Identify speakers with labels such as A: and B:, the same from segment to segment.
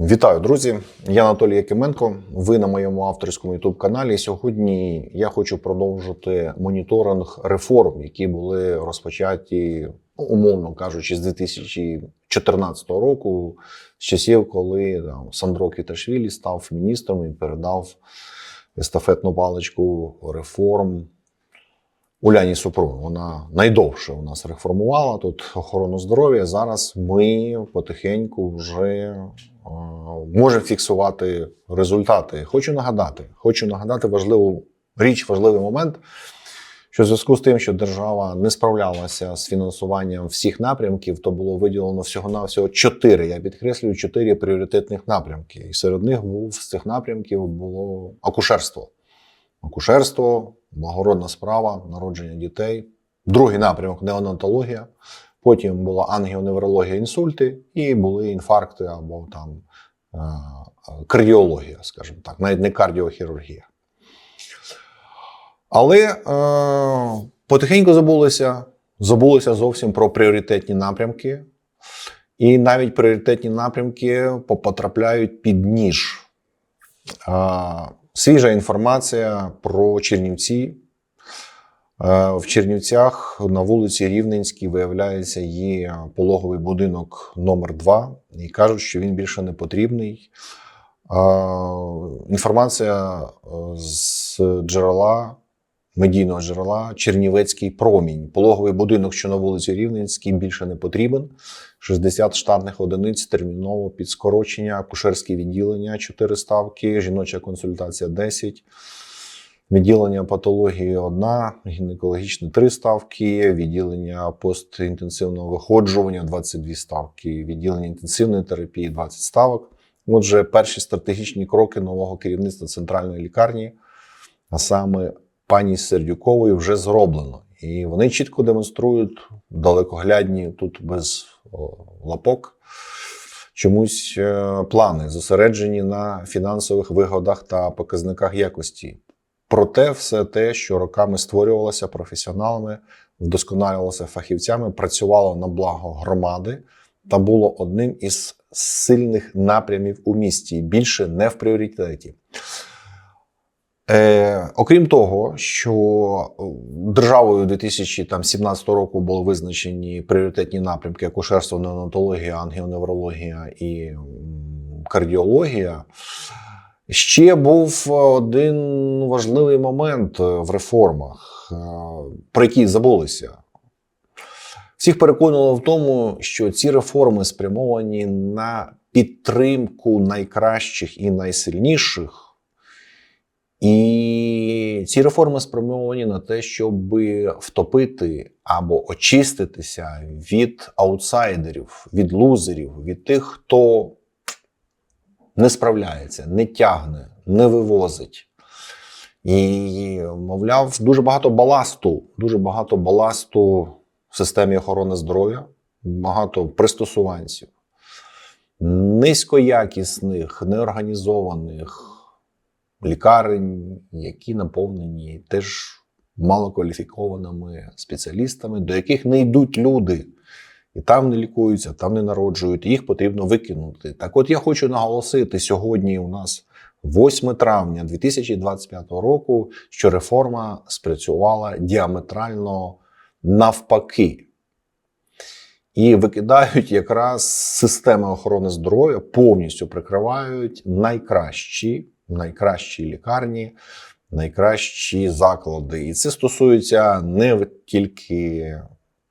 A: Вітаю, друзі! Я Анатолій Якименко. Ви на моєму авторському youtube каналі. Сьогодні я хочу продовжити моніторинг реформ, які були розпочаті, ну, умовно кажучи, з 2014 року, з часів, коли там, Сандро Квіташвілі став міністром і передав естафетну паличку реформ Уляні Супрун. Вона найдовше у нас реформувала тут охорону здоров'я. Зараз ми потихеньку вже е, можемо фіксувати результати. Хочу нагадати, хочу нагадати важливу річ, важливий момент. Що в зв'язку з тим, що держава не справлялася з фінансуванням всіх напрямків, то було виділено всього на всього чотири. Я підкреслюю чотири пріоритетних напрямки. І серед них був з цих напрямків було акушерство. Акушерство, благородна справа, народження дітей. Другий напрямок неонатологія. Потім була ангіоневрологія, інсульти, і були інфаркти або там е, кардіологія, скажімо так, навіть не кардіохірургія. Але е, потихеньку забулися, забулися зовсім про пріоритетні напрямки. І навіть пріоритетні напрямки потрапляють під ніж. Е, свіжа інформація про Чернівці. Е, В Чернівцях на вулиці Рівненській, виявляється, є пологовий будинок номер 2 і кажуть, що він більше не потрібний. Е, Інформація е, з джерела, медійного джерела Чернівецький промінь. Пологовий будинок, що на вулиці Рівненській, більше не потрібен. 60 штатних одиниць терміново під скорочення, акушерське відділення 4 ставки, жіноча консультація 10. Відділення патології одна, гінекологічне 3 ставки, відділення постінтенсивного виходжування 22 ставки, відділення інтенсивної терапії 20 ставок. Отже, перші стратегічні кроки нового керівництва центральної лікарні, а саме пані Сердюкової, вже зроблено. І вони чітко демонструють далекоглядні тут без лапок. Чомусь е, плани зосереджені на фінансових вигодах та показниках якості. Проте, все те, що роками створювалося професіоналами, вдосконалювалося фахівцями, працювало на благо громади та було одним із сильних напрямів у місті, більше не в пріоритеті. Е, окрім того, що державою 2017 року були визначені пріоритетні напрямки акушерство, неонатологія, ангіоневрологія і кардіологія. Ще був один важливий момент в реформах, е, про який забулися. Всіх переконувало в тому, що ці реформи спрямовані на підтримку найкращих і найсильніших. І ці реформи спрямовані на те, щоб втопити або очиститися від аутсайдерів, від лузерів, від тих, хто не справляється, не тягне, не вивозить. І, мовляв, дуже багато баласту, дуже багато баласту в системі охорони здоров'я, багато пристосуванців, низькоякісних, неорганізованих лікарень, які наповнені теж малокваліфікованими спеціалістами, до яких не йдуть люди. І там не лікуються, там не народжують, їх потрібно викинути. Так от я хочу наголосити сьогодні у нас 8 травня 2025 року, що реформа спрацювала діаметрально навпаки. І викидають якраз системи охорони здоров'я, повністю прикривають найкращі, найкращі лікарні, найкращі заклади. І це стосується не тільки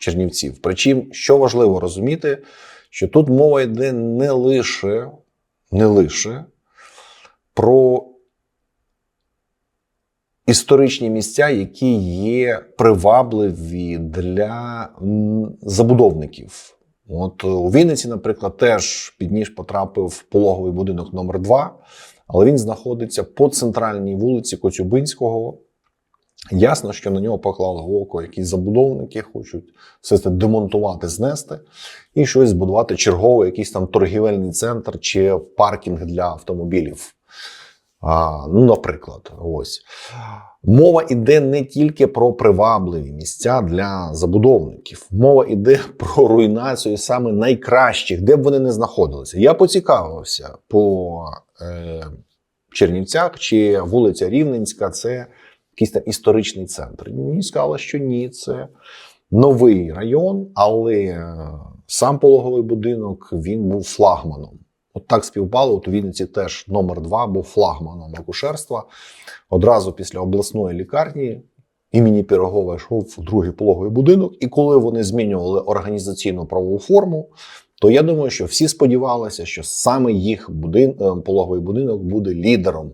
A: Чернівців. Причому, що важливо розуміти, що тут мова йде не лише, не лише про історичні місця, які є привабливі для забудовників. От у Вінниці, наприклад, теж під ніж потрапив пологовий будинок номер 2 але він знаходиться по центральній вулиці Коцюбинського. Ясно, що на нього поклали око якісь забудовники, хочуть все це демонтувати, знести і щось збудувати черговий якийсь там торгівельний центр чи паркінг для автомобілів. А, ну, наприклад, ось. Мова йде не тільки про привабливі місця для забудовників. Мова йде про руйнацію саме найкращих, де б вони не знаходилися. Я поцікавився по е, Чернівцях чи вулиця Рівненська це якийсь там історичний центр. Мені сказали, що ні, це новий район, але е, сам пологовий будинок він був флагманом. От так співпало. От у Вінниці теж номер два був флагманом акушерства. Одразу після обласної лікарні імені Пірогова йшов другий пологовий будинок. І коли вони змінювали організаційну правову форму, то я думаю, що всі сподівалися, що саме їх будин, е, пологовий будинок буде лідером.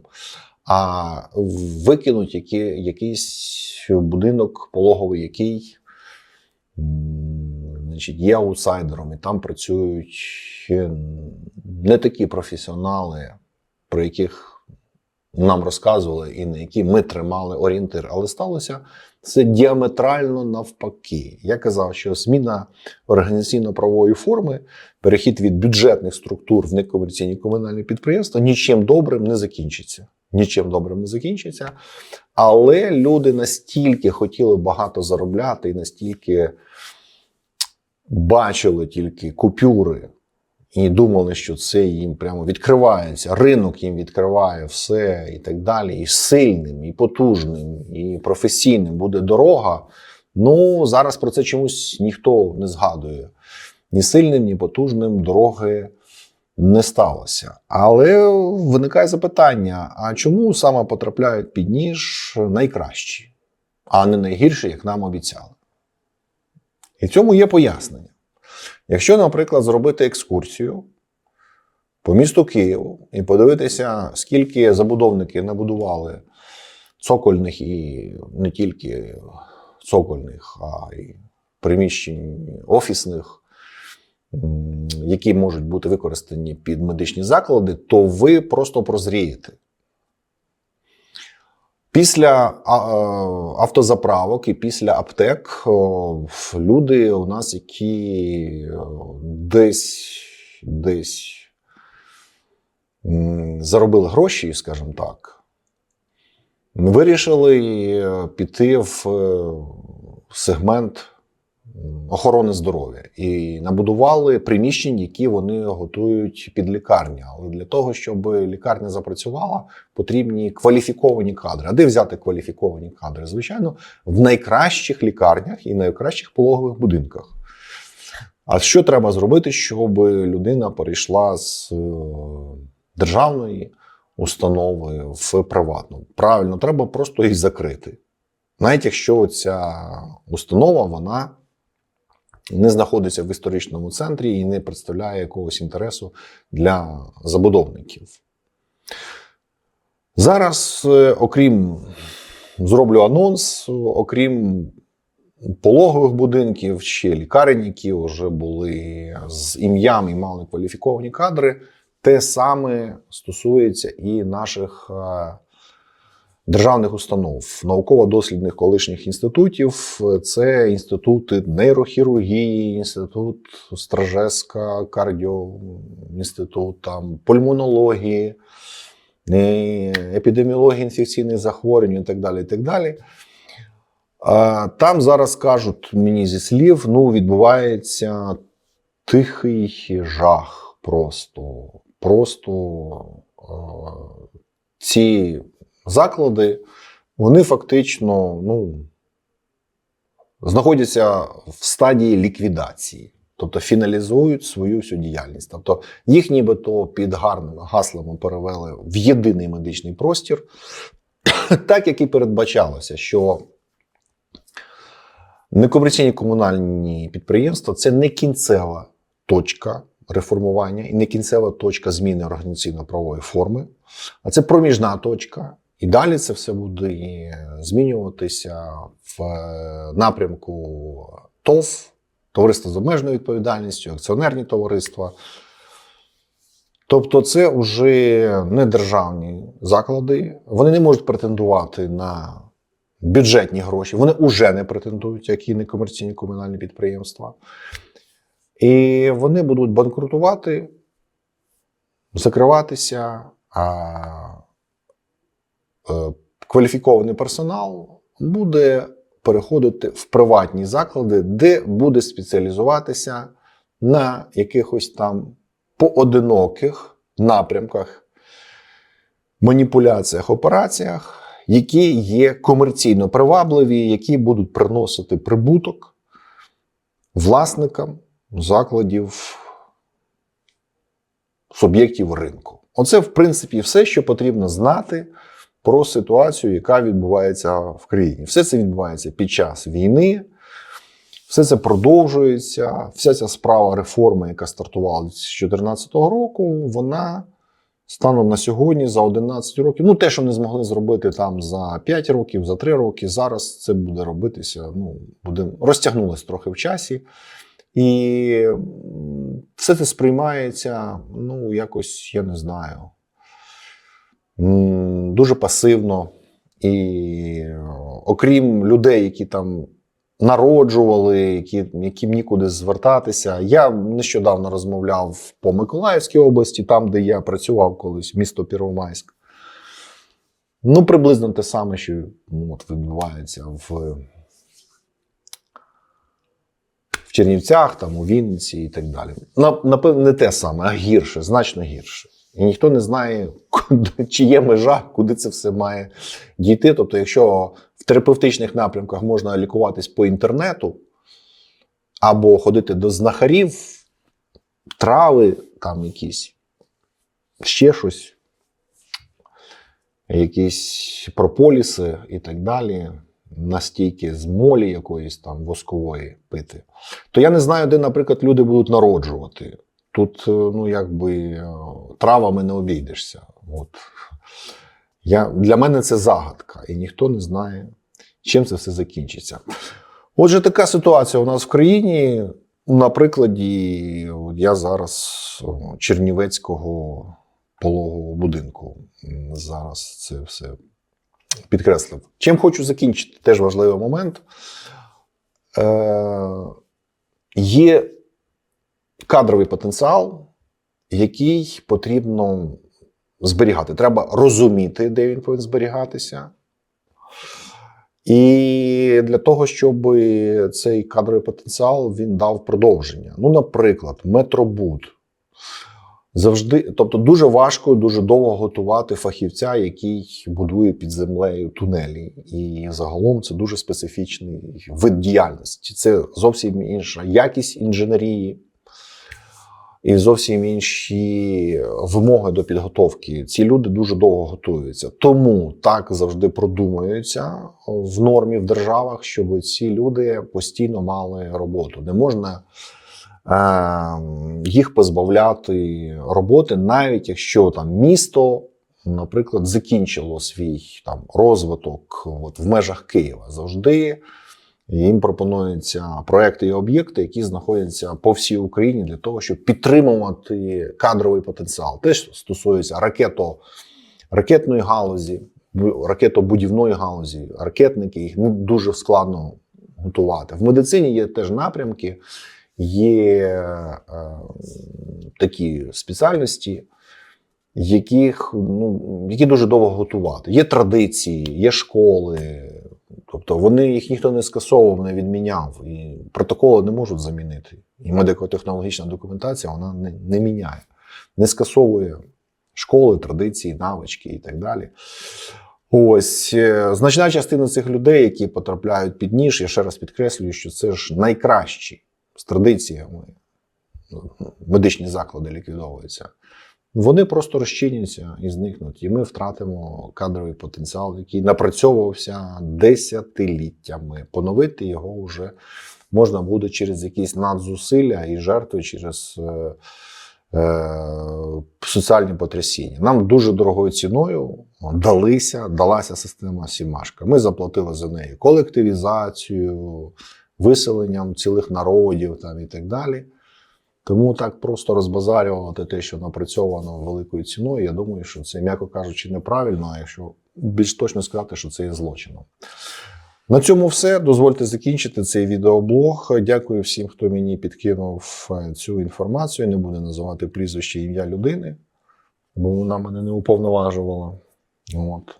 A: А викинуть які, якийсь будинок пологовий, який значить, є аутсайдером, і там працюють е, не такі професіонали, про яких нам розказували і на які ми тримали орієнтир. Але сталося це діаметрально навпаки. Я казав, що зміна організаційно-правової форми, перехід від бюджетних структур в некомерційні комунальні підприємства нічим добрим не закінчиться. Нічим добрим не закінчиться. Але люди настільки хотіли багато заробляти і настільки бачили тільки купюри і думали, що це їм прямо відкривається. Ринок їм відкриває все і так далі. І сильним, і потужним, і професійним буде дорога. Ну зараз про це чомусь ніхто не згадує. Ні сильним, ні потужним дороги не сталося. Але виникає запитання: а чому саме потрапляють під ніж найкращі, а не найгірші, як нам обіцяли? І цьому є пояснення. Якщо, наприклад, зробити екскурсію по місту Києву і подивитися, скільки забудовники набудували цокольних і не тільки цокольних, а й приміщень офісних, які можуть бути використані під медичні заклади, то ви просто прозрієте. Після автозаправок і після аптек люди у нас, які десь, десь заробили гроші, скажімо так, вирішили е, піти в е, сегмент охорони здоров'я і набудували приміщень, які вони готують під лікарні. Але для того, щоб лікарня запрацювала, потрібні кваліфіковані кадри. А де взяти кваліфіковані кадри? Звичайно, в найкращих лікарнях і найкращих пологових будинках. А що треба зробити, щоб людина перейшла з е, державної установи в приватну? Правильно, треба просто їх закрити. Навіть якщо ця установа, вона не знаходиться в історичному центрі і не представляє якогось інтересу для забудовників. Зараз, е, окрім зроблю анонс, окрім пологових будинків, ще лікарень, які вже були з ім'ям і мали кваліфіковані кадри, те саме стосується і наших е, державних установ, науково-дослідних колишніх інститутів. Це інститути нейрохірургії, інститут Стражеска, кардіо, інститут там, пульмонології, е, епідеміології інфекційних захворювань і так далі. І так далі. Там зараз кажуть мені зі слів, ну, відбувається тихий жах просто. Просто е, ці заклади, вони фактично ну, знаходяться в стадії ліквідації, тобто фіналізують свою всю діяльність. Тобто їх нібито під гарними гаслами перевели в єдиний медичний простір, так як і передбачалося, що некомерційні комунальні підприємства це не кінцева точка реформування і не кінцева точка зміни організаційно-правової форми, а це проміжна точка. І далі це все буде змінюватися в е, напрямку ТОВ, товариства з обмеженою відповідальністю, акціонерні товариства. Тобто, це вже не державні заклади, вони не можуть претендувати на бюджетні гроші, вони вже не претендують, як і некомерційні комунальні підприємства. І вони будуть банкрутувати, закриватися. А е, кваліфікований персонал буде переходити в приватні заклади, де буде спеціалізуватися на якихось там поодиноких напрямках, маніпуляціях, операціях, які є комерційно привабливі, які будуть приносити прибуток власникам закладів суб'єктів ринку. Оце, в принципі, все, що потрібно знати про ситуацію, яка відбувається в країні. Все це відбувається під час війни, все це продовжується. Вся ця справа реформи, яка стартувала 2014 року, вона станом на сьогодні за 11 років. Ну, те, що не змогли зробити там за 5 років, за 3 роки, зараз це буде робитися. Ну, буде розтягнулось трохи в часі. І все це сприймається, ну, якось, я не знаю, дуже пасивно. І е, окрім людей, які там народжували, які, яким нікуди звертатися. Я нещодавно розмовляв по Миколаївській області, там, де я працював колись, місто Первомайськ. Ну, приблизно те саме, що ну, от відбувається в в Чернівцях, там, у Вінниці і так далі. На- Напевно, не те саме, а гірше, значно гірше. І ніхто не знає, чи є межа, куди це все має дійти. Тобто, якщо в терапевтичних напрямках можна лікуватись по інтернету, або ходити до знахарів, трави, там якісь, ще щось, якісь прополіси і так далі, настійки з молі якоїсь там воскової пити, то я не знаю, де, наприклад, люди будуть народжувати. Тут, е, ну, якби е, травами не обійдешся. От. Я, для мене це загадка, і ніхто не знає, чим це все закінчиться. Отже, така ситуація у нас в країні. На прикладі, я зараз Чернівецького пологового будинку зараз це все підкреслив. Чим хочу закінчити, теж важливий момент. Е, є кадровий потенціал, який потрібно зберігати. Треба розуміти, де він повинен зберігатися. І для того, щоб цей кадровий потенціал він дав продовження. Ну, наприклад, метробуд. Завжди, тобто, дуже важко, дуже довго готувати фахівця, який будує під землею тунелі. І загалом це дуже специфічний вид діяльності. Це зовсім інша якість інженерії і зовсім інші вимоги до підготовки. Ці люди дуже довго готуються. Тому так завжди продумуються в нормі в державах, щоб ці люди постійно мали роботу. Не можна е, їх позбавляти роботи, навіть якщо там місто. Наприклад, закінчило свій там розвиток от, в межах Києва. Завжди їм пропонуються проекти і об'єкти, які знаходяться по всій Україні для того, щоб підтримувати кадровий потенціал. Теж стосується ракето, ракетної галузі, бу- ракетобудівної галузі, ракетники, їх дуже складно готувати. В медицині є теж напрямки, є е, такі спеціальності. Яких ну які дуже довго готувати. Є традиції, є школи, тобто вони їх ніхто не скасовував, не відміняв, і протоколи не можуть замінити. І медико-технологічна документація вона не, не міняє, не скасовує школи, традиції, навички і так далі. Ось е, значна частина цих людей, які потрапляють під ніж, я ще раз підкреслюю, що це ж найкращі з традиціями ну, медичні заклади ліквідовуються. Вони просто розчиняться і зникнуть, і ми втратимо кадровий потенціал, який напрацьовувався десятиліттями. Поновити його вже можна буде через якісь надзусилля і жертви через е, е, соціальні потрясіння. Нам дуже дорогою ціною далися, далася система Сімашка. Ми заплатили за неї колективізацію, виселенням цілих народів там, і так далі. Тому так просто розбазарювати те, що напрацьовано великою ціною, я думаю, що це, м'яко кажучи, неправильно, а якщо більш точно сказати, що це є злочином. На цьому все. Дозвольте закінчити цей відеоблог. Дякую всім, хто мені підкинув е, цю інформацію. Не буду називати прізвище ім'я людини, бо вона мене не уповноважувала. От.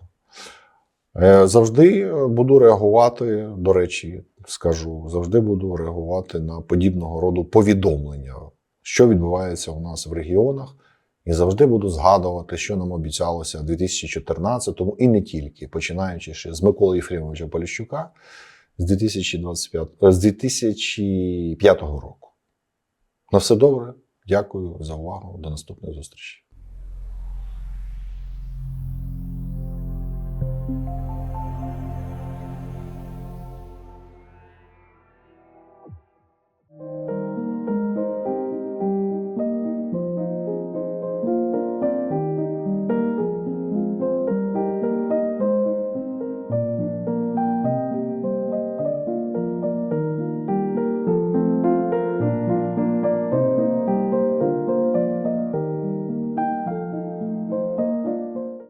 A: Е, Завжди буду реагувати, до речі, скажу, завжди буду реагувати на подібного роду повідомлення, що відбувається у нас в регіонах, і завжди буду згадувати, що нам обіцялося в 2014-му і не тільки, починаючи ще з Миколи Єфремовича Поліщука з 2025, е, з 2005 року. На все добре. Дякую за увагу. До наступної зустрічі.